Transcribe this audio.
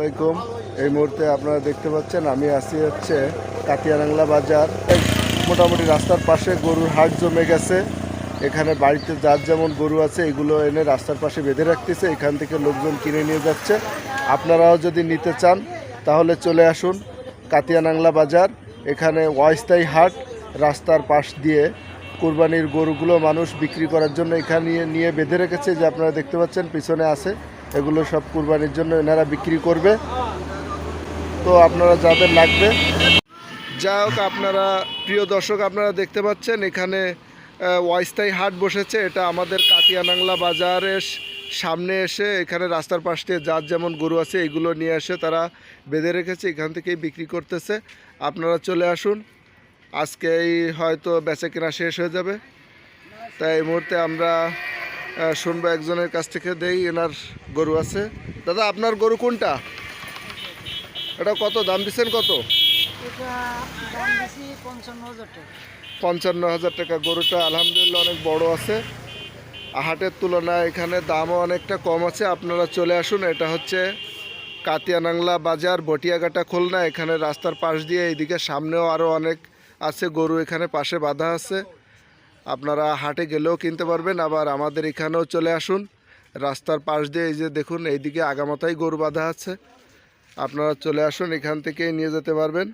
আলাইকুম। এই মুহূর্তে আপনারা দেখতে পাচ্ছেন, আমি আছি হচ্ছে কাতিয়ানাংলা বাজার। মোটামুটি রাস্তার পাশে গরুর হাট জমে গেছে। এখানে বাড়িতে যার যেমন গরু আছে, এগুলো এনে রাস্তার পাশে বেঁধে রাখতেছে। এখান থেকে লোকজন কিনে নিয়ে যাচ্ছে। আপনারাও যদি নিতে চান, তাহলে চলে আসুন কাতিয়ানাংলা বাজার। এখানে অস্থায়ী হাট, রাস্তার পাশ দিয়ে কুরবানির গরুগুলো মানুষ বিক্রি করার জন্য এখানে নিয়ে বেঁধে রেখেছে। যে আপনারা দেখতে পাচ্ছেন, পিছনে আছে এগুলো সব কুরবানির জন্য এনারা বিক্রি করবে। তো আপনারা যাদের লাগবে। যা হোক, আপনারা, প্রিয় দর্শক, আপনারা দেখতে পাচ্ছেন এখানে অস্থায়ী হাট বসেছে। এটা আমাদের কাতিয়ানাংলা বাজারের সামনে এসে এখানে রাস্তার পাশ দিয়ে যার যেমন গরু আছে, এগুলো নিয়ে এসে তারা বেঁধে রেখেছে, এখান থেকেই বিক্রি করতেছে। আপনারা চলে আসুন। আজকেই হয়তো বেচা কেনা শেষ হয়ে যাবে। তাই এই মুহূর্তে আমরা শুনব একজনের কাছ থেকে দেই এনার গরু আছে। দাদা আপনার গরু কোনটা? এটা কত? দাম দিচ্ছেন কত? পঞ্চান্ন হাজার টাকা। গরুটা আলহামদুলিল্লাহ অনেক বড় আছে। হাটের তুলনায় এখানে দামও অনেকটা কম আছে। আপনারা চলে আসুন এটা হচ্ছে কাতিয়ানাংলা বাজার বটিয়াঘাটা খুলনা। এখানে রাস্তার পাশ দিয়ে এইদিকে সামনেও আরও অনেক আছে গরু এখানে পাশে বাঁধা আছে। আপনারা হাটে গেলেও কিনতে পারবেন। আবার আমাদের এখানেও চলে আসুন। রাস্তার পাশ দিয়ে এই যে দেখুন, এইদিকে আগামতাই গরু বাঁধা আছে। আপনারা চলে আসুন, এখান থেকে নিয়ে যেতে পারবেন।